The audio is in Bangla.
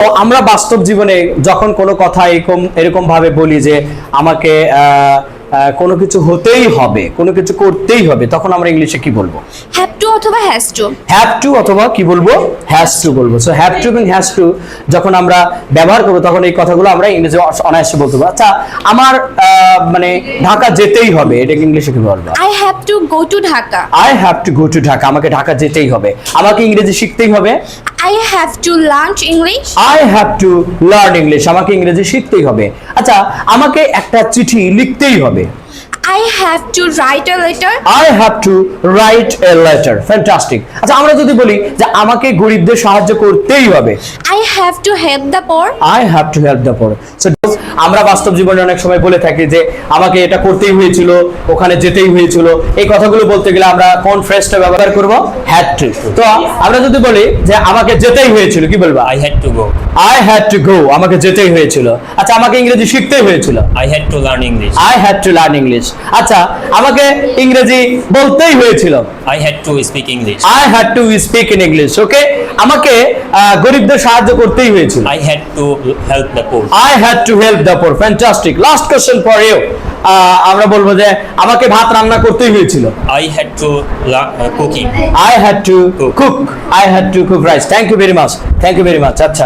তো আমরা বাস্তব জীবনে যখন কোনো কথা এরকম এরকম ভাবে বলি যে আমাকে কোনো কিছু হতেই হবে, কোনো কিছু করতেই হবে, তখন আমরা ইংলিশে কি বলব? হ্যাভ টু অথবা হ্যাজ টু হ্যাভ টু অথবা কি বলব? হ্যাজ টু বলব। সো হ্যাভ টু এবং হ্যাজ টু যখন আমরা ব্যবহার করব তখন এই কথাগুলো আমরা ইংরেজি অনায়াসে বলতে পারব। আচ্ছা আমার মানে ঢাকা যেতেই হবে। এটাকে ইংলিশে কি বলব? I have to go to Dhaka I have to go to Dhaka আমাকে ঢাকা যেতেই হবে। আমাকে ইংরেজি শিখতেই হবে। I have to learn English I have to learn English আমাকে ইংরেজি শিখতেই হবে। আচ্ছা আমাকে একটা চিঠি লিখতেই হবে। I have to write a letter I have to write a letter fantastic আচ্ছা আমরা যদি বলি যে আমাকে গরিবদের সাহায্য করতেই হবে। I have to help the poor I have to help the poor আমরা বাস্তব জীবনে অনেক সময় বলে থাকি যে আমাকে এটা করতেই হয়েছিল ওখানে যেতেই হয়েছিল। এই কথাগুলো বলতে গেলে আমরা কোন ফ্রেজটা ব্যবহার করব? হ্যাড টু তো আমরা যদি বলি যে আমাকে যেতেই হয়েছিল কি বলব? I had to go. I had to go আমাকে যেতেই হয়েছিল। আচ্ছা আমাকে ইংরেজি শিখতেই হয়েছিল। I had to learn English. I had to learn English আচ্ছা আমাকে ইংরেজি বলতেই হয়েছিল। I had to speak English. I had to speak in English okay আমাকে গরিবদের সাহায্য করতেই হয়েছিল। I had to help the poor. I had to help the fantastic last question for you আমরা বলব যে আমাকে ভাত রান্না করতেই হয়েছিল। I had to uh, I had to cook I had to cook rice thank you very much thank you very much আচ্ছা।